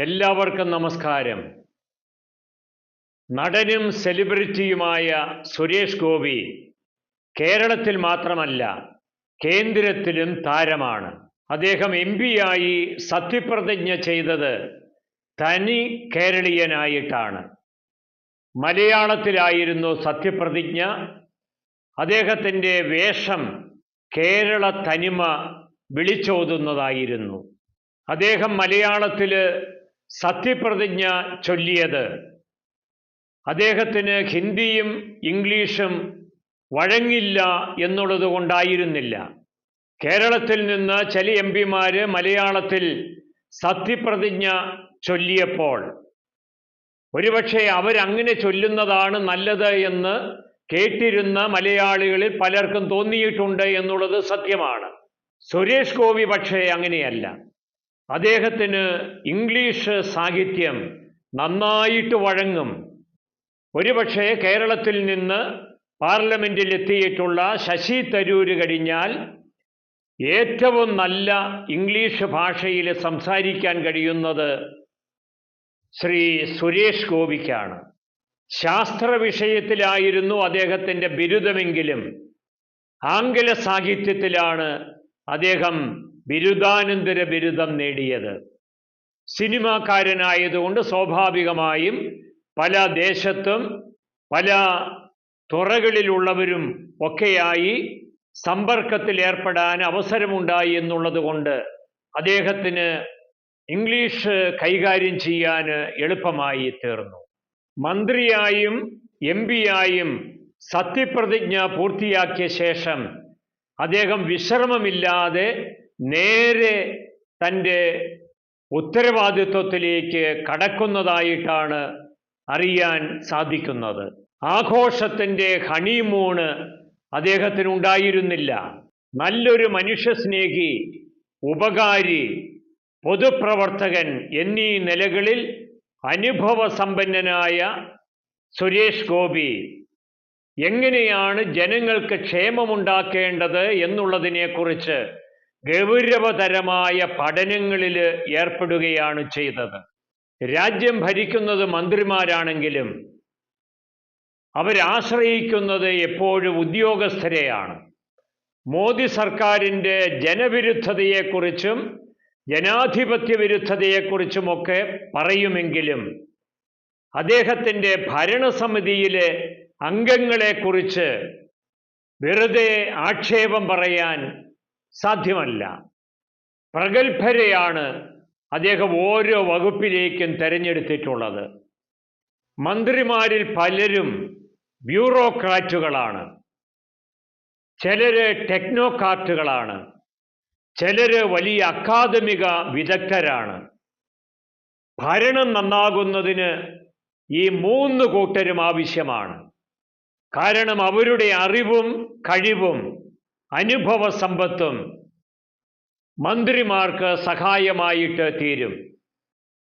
എല്ലാവർക്കും നമസ്കാരം. നടനും സെലിബ്രിറ്റിയുമായ സുരേഷ് ഗോപി കേരളത്തിൽ മാത്രമല്ല കേന്ദ്രത്തിലും താരമാണ്. അദ്ദേഹം എം ആയി സത്യപ്രതിജ്ഞ ചെയ്തത് തനി കേരളീയനായിട്ടാണ്. മലയാളത്തിലായിരുന്നു സത്യപ്രതിജ്ഞ. അദ്ദേഹത്തിന്റെ വേഷം കേരള തനിമ വിളിച്ചോതുന്നതായിരുന്നു. അദ്ദേഹം മലയാളത്തിൽ സത്യപ്രതിജ്ഞ ചൊല്ലിയത്. അദ്ദേഹത്തിന് ഹിന്ദിയും ഇംഗ്ലീഷും വഴങ്ങില്ല എന്നുള്ളത് കൊണ്ടായിരുന്നില്ല. കേരളത്തിൽ നിന്ന് ചില എം പിമാർ മലയാളത്തിൽ സത്യപ്രതിജ്ഞ ചൊല്ലിയപ്പോൾ ഒരുപക്ഷെ അവരങ്ങനെ ചൊല്ലുന്നതാണ് നല്ലത് എന്ന് കേട്ടിരുന്ന മലയാളികളിൽ പലർക്കും തോന്നിയിട്ടുണ്ട് എന്നുള്ളത് സത്യമാണ്. സുരേഷ് ഗോപി പക്ഷേ അങ്ങനെയല്ല. അദ്ദേഹത്തിന് ഇംഗ്ലീഷ് സാഹിത്യം നന്നായിട്ട് വഴങ്ങും. ഒരുപക്ഷെ കേരളത്തിൽ നിന്ന് പാർലമെന്റിൽ എത്തിയിട്ടുള്ള ശശി തരൂര് കഴിഞ്ഞാൽ ഏറ്റവും നല്ല ഇംഗ്ലീഷ് ഭാഷയിൽ സംസാരിക്കാൻ കഴിയുന്നത് ശ്രീ സുരേഷ് ഗോപിക്കാണ്. ശാസ്ത്ര വിഷയത്തിലായിരുന്നു അദ്ദേഹത്തിന്റെ ബിരുദമെങ്കിലും. ആംഗല സാഹിത്യത്തിലാണ് അദ്ദേഹം ബിരുദാനന്തര ബിരുദം നേടിയത്. സിനിമാക്കാരനായതുകൊണ്ട് സ്വാഭാവികമായും പല ദേശത്തും പല തുറകളിലുള്ളവരും ഒക്കെയായി സമ്പർക്കത്തിൽ ഏർപ്പെടാൻ അവസരമുണ്ടായി എന്നുള്ളത് കൊണ്ട് അദ്ദേഹത്തിന് ഇംഗ്ലീഷ് കൈകാര്യം ചെയ്യാൻ എളുപ്പമായി തീർന്നു. മന്ത്രിയായും എം പിയായും സത്യപ്രതിജ്ഞ പൂർത്തിയാക്കിയ ശേഷം അദ്ദേഹം വിശ്രമമില്ലാതെ നേരെ തന്റെ ഉത്തരവാദിത്വത്തിലേക്ക് കടക്കുന്നതായിട്ടാണ് അറിയാൻ സാധിക്കുന്നത്. ആഘോഷത്തിന്റെ ഹണിമൂണ് അദ്ദേഹത്തിനുണ്ടായിരുന്നില്ല. നല്ലൊരു മനുഷ്യസ്നേഹി ഉപകാരി പൊതുപ്രവർത്തകൻ എന്നീ നിലകളിൽ അനുഭവ സമ്പന്നനായ സുരേഷ് ഗോപി എങ്ങനെയാണ് ജനങ്ങൾക്ക് ക്ഷേമമുണ്ടാക്കേണ്ടത് എന്നുള്ളതിനെക്കുറിച്ച് ഗൗരവതരമായ പഠനങ്ങളിൽ ഏർപ്പെടുകയാണ് ചെയ്തത്. രാജ്യം ഭരിക്കുന്നത് മന്ത്രിമാരാണെങ്കിലും അവരാശ്രയിക്കുന്നത് എപ്പോഴും ഉദ്യോഗസ്ഥരെയാണ്. മോദി സർക്കാരിന്റെ ജനവിരുദ്ധതയെക്കുറിച്ചും ജനാധിപത്യ വിരുദ്ധതയെക്കുറിച്ചുമൊക്കെ പറയുമെങ്കിലും അദ്ദേഹത്തിന്റെ ഭരണസമിതിയിലെ അംഗങ്ങളെക്കുറിച്ച് വെറുതെ ആക്ഷേപം പറയാൻ സാധ്യമല്ല. പ്രഗത്ഭരെയാണ് അദ്ദേഹം ഓരോ വകുപ്പിലേക്കും തിരഞ്ഞെടുത്തിട്ടുള്ളത്. മന്ത്രിമാരിൽ പലരും ബ്യൂറോക്രാറ്റുകളാണ്. ചിലര് ടെക്നോക്രാറ്റുകളാണ്. ചിലര് വലിയ അക്കാദമിക വിദഗ്ധരാണ്. ഭരണം നന്നാകുന്നതിന് ഈ മൂന്ന് കൂട്ടരും ആവശ്യമാണ്. കാരണം അവരുടെ അറിവും കഴിവും അനുഭവ സമ്പത്തും മന്ത്രിമാർക്ക് സഹായമായിട്ട് തീരും.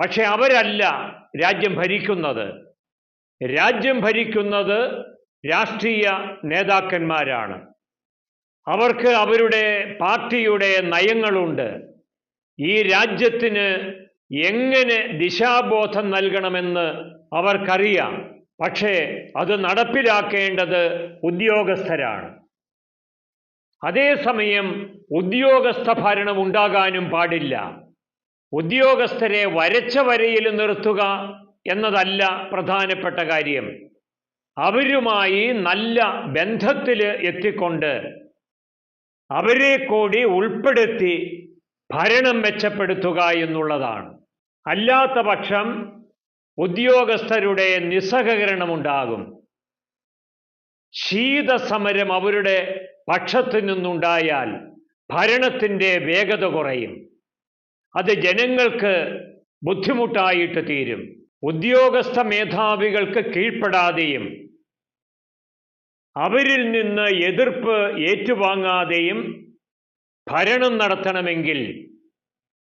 പക്ഷെ അവരല്ല രാജ്യം ഭരിക്കുന്നത്. രാജ്യം ഭരിക്കുന്നത് രാഷ്ട്രീയ നേതാക്കന്മാരാണ്. അവർക്ക് അവരുടെ പാർട്ടിയുടെ നയങ്ങളുണ്ട്. ഈ രാജ്യത്തിന് എങ്ങനെ ദിശാബോധം നൽകണമെന്ന് അവർക്കറിയാം. പക്ഷേ അത് നടപ്പിലാക്കേണ്ടത് ഉദ്യോഗസ്ഥരാണ്. അതേസമയം ഉദ്യോഗസ്ഥ ഭരണം ഉണ്ടാകാനും പാടില്ല. ഉദ്യോഗസ്ഥരെ വരച്ച വരയിൽ നിർത്തുക എന്നതല്ല പ്രധാനപ്പെട്ട കാര്യം. അവരുമായി നല്ല ബന്ധത്തിൽ എത്തിക്കൊണ്ട് അവരെ കൂടി ഉൾപ്പെടുത്തി ഭരണം മെച്ചപ്പെടുത്തുക എന്നുള്ളതാണ്. അല്ലാത്ത പക്ഷം ഉദ്യോഗസ്ഥരുടെ നിസ്സഹകരണമുണ്ടാകും. ശീതസമരം അവരുടെ പക്ഷത്തു നിന്നുണ്ടായാൽ ഭരണത്തിന്റെ വേഗത കുറയും. അത് ജനങ്ങൾക്ക് ബുദ്ധിമുട്ടായിട്ട് തീരും. ഉദ്യോഗസ്ഥ മേധാവികൾക്ക് കീഴ്പ്പെടാതെയും അവരിൽ നിന്ന് എതിർപ്പ് ഏറ്റുവാങ്ങാതെയും ഭരണം നടത്തണമെങ്കിൽ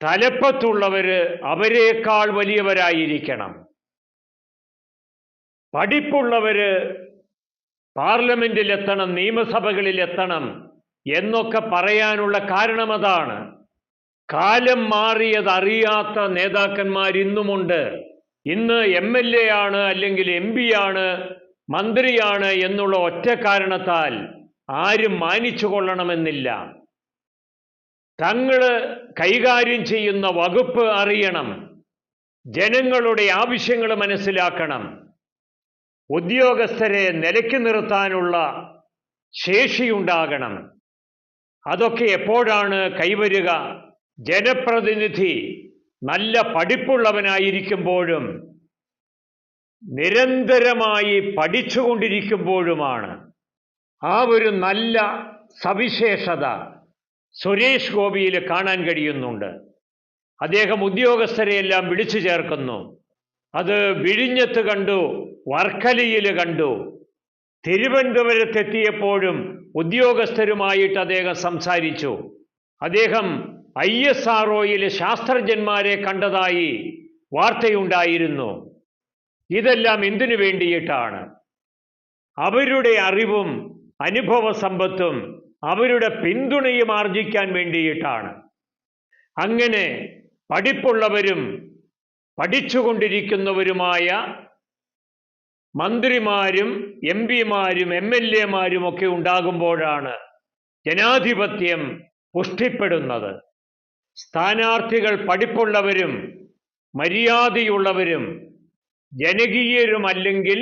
തലപ്പത്തുള്ളവർ അവരെക്കാൾ വലിയവരായിരിക്കണം. പഠിപ്പുള്ളവര് നിയമസഭകളിൽ എത്തണം എന്നൊക്കെ പറയാനുള്ള കാരണം അതാണ് കാലം മാറിയതറിയാത്ത നേതാക്കന്മാർ ഇന്നുമുണ്ട്. ഇന്ന് എം എൽ എ ആണ് അല്ലെങ്കിൽ എം പി ആണ് മന്ത്രിയാണ് എന്നുള്ള ഒറ്റ കാരണത്താൽ ആരും മാനിച്ചു കൊള്ളണമെന്നില്ല തങ്ങൾ കൈകാര്യം ചെയ്യുന്ന വകുപ്പ് അറിയണം. ജനങ്ങളുടെ ആവശ്യങ്ങൾ മനസ്സിലാക്കണം. ഉദ്യോഗസ്ഥരെ നിലയ്ക്ക് നിർത്താനുള്ള ശേഷിയുണ്ടാകണം. അതൊക്കെ എപ്പോഴാണ് കൈവരുക? ജനപ്രതിനിധി നല്ല പഠിപ്പുള്ളവനായിരിക്കുമ്പോഴും നിരന്തരമായി പഠിച്ചുകൊണ്ടിരിക്കുമ്പോഴുമാണ്. ആ ഒരു നല്ല സവിശേഷത സുരേഷ് ഗോപിയിൽ കാണാൻ കഴിയുന്നുണ്ട്. അദ്ദേഹം ഉദ്യോഗസ്ഥരെയെല്ലാം വിളിച്ചു ചേർക്കുന്നു. അത് വിഴിഞ്ഞത്ത് കണ്ടു. വർക്കലയിൽ കണ്ടു. തിരുവനന്തപുരത്തെത്തിയപ്പോഴും ഉദ്യോഗസ്ഥരുമായിട്ട് അദ്ദേഹം സംസാരിച്ചു. അദ്ദേഹം ഐ എസ് ആർ ശാസ്ത്രജ്ഞന്മാരെ കണ്ടതായി വാർത്തയുണ്ടായിരുന്നു. ഇതെല്ലാം എന്തിനു വേണ്ടിയിട്ടാണ്? അവരുടെ അറിവും അനുഭവ സമ്പത്തും അവരുടെ പിന്തുണയും ആർജിക്കാൻ വേണ്ടിയിട്ടാണ്. അങ്ങനെ പഠിപ്പുള്ളവരും പഠിച്ചുകൊണ്ടിരിക്കുന്നവരുമായ മന്ത്രിമാരും എം പിമാരും എം എൽ എമാരും ഒക്കെ ഉണ്ടാകുമ്പോഴാണ് ജനാധിപത്യം പുഷ്ടിപ്പെടുന്നത്. സ്ഥാനാർത്ഥികൾ പഠിപ്പുള്ളവരും മര്യാദയുള്ളവരും ജനകീയരുമല്ലെങ്കിൽ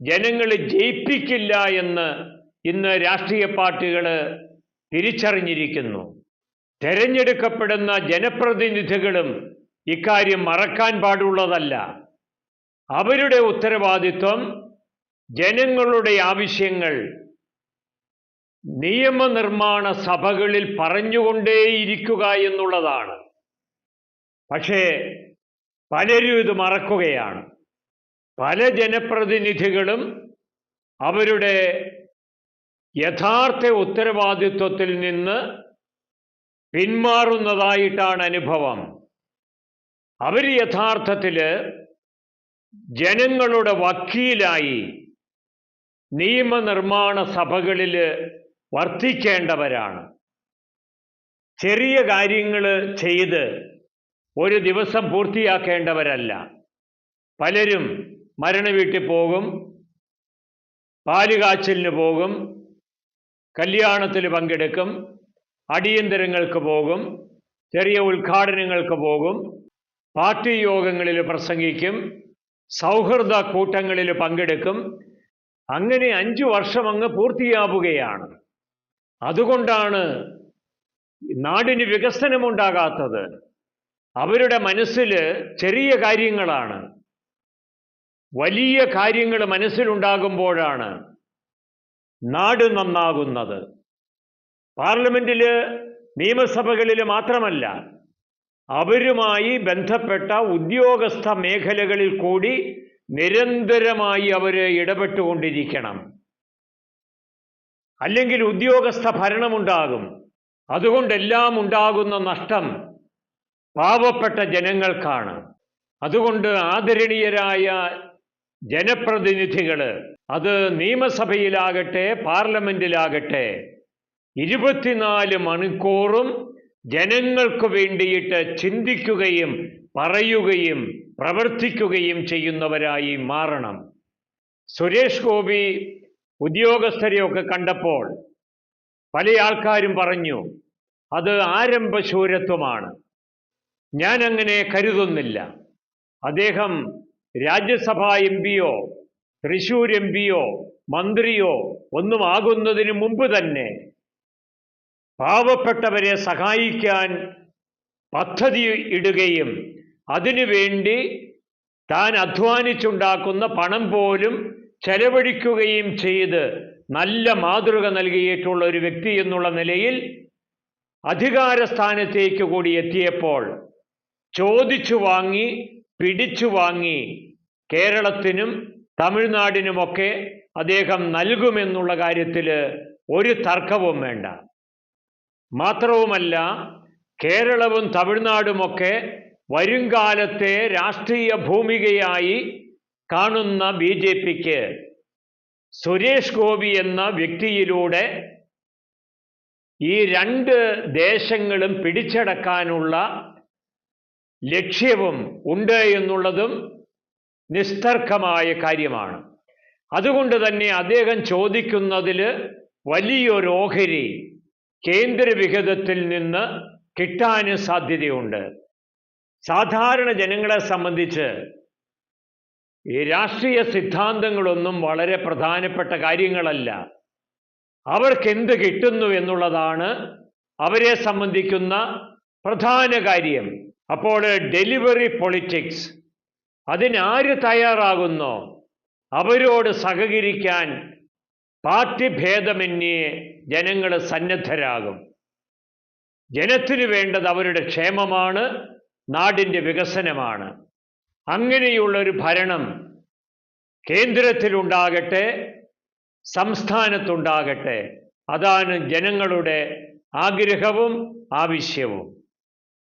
ജനങ്ങളെ ജയിപ്പിക്കില്ല എന്ന് ഇന്ന് രാഷ്ട്രീയ പാർട്ടികൾ തിരിച്ചറിഞ്ഞിരിക്കുന്നു. തെരഞ്ഞെടുക്കപ്പെടുന്ന ജനപ്രതിനിധികളും ഇക്കാര്യം മറക്കാൻ പാടുള്ളതല്ല. അവരുടെ ഉത്തരവാദിത്വം ജനങ്ങളുടെ ആവശ്യങ്ങൾ നിയമനിർമ്മാണ സഭകളിൽ പറഞ്ഞുകൊണ്ടേയിരിക്കുക എന്നുള്ളതാണ്. പക്ഷേ പലരും ഇത് മറക്കുകയാണ്. പല ജനപ്രതിനിധികളും അവരുടെ യഥാർത്ഥ ഉത്തരവാദിത്വത്തിൽ നിന്ന് പിന്മാറുന്നതായിട്ടാണ് അനുഭവം. അവർ യഥാർത്ഥത്തിൽ ജനങ്ങളുടെ വക്കീലായി നിയമനിർമ്മാണ സഭകളിൽ വർത്തിക്കേണ്ടവരാണ്. ചെറിയ കാര്യങ്ങൾ ചെയ്ത് ഒരു ദിവസം പൂർത്തിയാക്കേണ്ടവരല്ല. പലരും മരണ വീട്ടിൽ പോകും പാലുകാച്ചലിന് പോകും കല്യാണത്തിൽ പങ്കെടുക്കും അടിയന്തരങ്ങൾക്ക് പോകും ചെറിയ ഉദ്ഘാടനങ്ങൾക്ക് പോകും പാർട്ടി യോഗങ്ങളിൽ പ്രസംഗിക്കും സൗഹൃദ കൂട്ടങ്ങളിൽ പങ്കെടുക്കും. അങ്ങനെ അഞ്ചു വർഷം അങ്ങ് പൂർത്തിയാവുകയാണ്. അതുകൊണ്ടാണ് നാടിന് വികസനമുണ്ടാകാത്തത്. അവരുടെ മനസ്സിൽ ചെറിയ കാര്യങ്ങളാണ്. വലിയ കാര്യങ്ങൾ മനസ്സിലുണ്ടാകുമ്പോഴാണ് നാട് നന്നാകുന്നത്. പാർലമെന്റിൽ നിയമസഭകളിൽ മാത്രമല്ല അവരുമായി ബന്ധപ്പെട്ട ഉദ്യോഗസ്ഥ മേഖലകളിൽ കൂടി നിരന്തരമായി അവർ ഇടപെട്ടുകൊണ്ടിരിക്കണം. അല്ലെങ്കിൽ ഉദ്യോഗസ്ഥ ഭരണമുണ്ടാകും. അതുകൊണ്ടെല്ലാം ഉണ്ടാകുന്ന നഷ്ടം പാവപ്പെട്ട ജനങ്ങൾക്കാണ്. അതുകൊണ്ട് ആദരണീയരായ ജനപ്രതിനിധികൾ അത് നിയമസഭയിലാകട്ടെ പാർലമെന്റിലാകട്ടെ ഇരുപത്തിനാല് മണിക്കൂറും ജനങ്ങൾക്ക് വേണ്ടിയിട്ട് ചിന്തിക്കുകയും പറയുകയും പ്രവർത്തിക്കുകയും ചെയ്യുന്നവരായി മാറണം. സുരേഷ് ഗോപി ഉദ്യോഗസ്ഥരെയൊക്കെ കണ്ടപ്പോൾ പല ആൾക്കാരും പറഞ്ഞു അത് ആരംഭശൂരത്വമാണ് ഞാൻ അങ്ങനെ കരുതുന്നില്ല. അദ്ദേഹം രാജ്യസഭാ എം പിയോ തൃശൂർ എം പിയോ മന്ത്രിയോ ഒന്നും ആകുന്നതിന് മുമ്പ് തന്നെ പാവപ്പെട്ടവരെ സഹായിക്കാൻ പദ്ധതി ഇടുകയും അതിനുവേണ്ടി താൻ അധ്വാനിച്ചുണ്ടാക്കുന്ന പണം പോലും ചെലവഴിക്കുകയും ചെയ്ത് നല്ല മാതൃക നൽകിയിട്ടുള്ള ഒരു വ്യക്തി എന്നുള്ള നിലയിൽ അധികാരസ്ഥാനത്തേക്ക് കൂടി എത്തിയപ്പോൾ ചോദിച്ചു വാങ്ങി പിടിച്ചു വാങ്ങി കേരളത്തിനും തമിഴ്നാടിനുമൊക്കെ അദ്ദേഹം നൽകുമെന്നുള്ള കാര്യത്തിൽ ഒരു തർക്കവും വേണ്ട. മാത്രവുമല്ല കേരളവും തമിഴ്നാടുമൊക്കെ വരുംകാലത്തെ രാഷ്ട്രീയ ഭൂമികയായി കാണുന്ന ബി ജെ പിക്ക്. സുരേഷ് ഗോപി എന്ന വ്യക്തിയിലൂടെ ഈ രണ്ട് ദേശങ്ങളും പിടിച്ചടക്കാനുള്ള ലക്ഷ്യവും ഉണ്ട് എന്നുള്ളതും നിസ്തർക്കമായ കാര്യമാണ്. അതുകൊണ്ട് തന്നെ അദ്ദേഹം ചോദിക്കുന്നതിൽ വലിയൊരു ഓഹരി കേന്ദ്ര വിഹിതത്തിൽ നിന്ന് കിട്ടാൻ സാധ്യതയുണ്ട്. സാധാരണ ജനങ്ങളെ സംബന്ധിച്ച് ഈ രാഷ്ട്രീയ സിദ്ധാന്തങ്ങളൊന്നും വളരെ പ്രധാനപ്പെട്ട കാര്യങ്ങളല്ല. അവർക്ക് എന്ത് കിട്ടുന്നു എന്നുള്ളതാണ് അവരെ സംബന്ധിക്കുന്ന പ്രധാന കാര്യം. അപ്പോൾ ഡെലിവറി പൊളിറ്റിക്സ് അതിനാര് തയ്യാറാകുന്നോ? അവരോട് സഹകരിക്കാൻ പാർട്ടി ഭേദമന്യേ ജനങ്ങൾ സന്നദ്ധരാകും. ജനത്തിന് വേണ്ടത് അവരുടെ ക്ഷേമമാണ് നാടിന്റെ വികസനമാണ്. അങ്ങനെയുള്ളൊരു ഭരണം കേന്ദ്രത്തിലുണ്ടാകട്ടെ സംസ്ഥാനത്തുണ്ടാകട്ടെ അതാണ് ജനങ്ങളുടെ ആഗ്രഹവും ആവശ്യവും.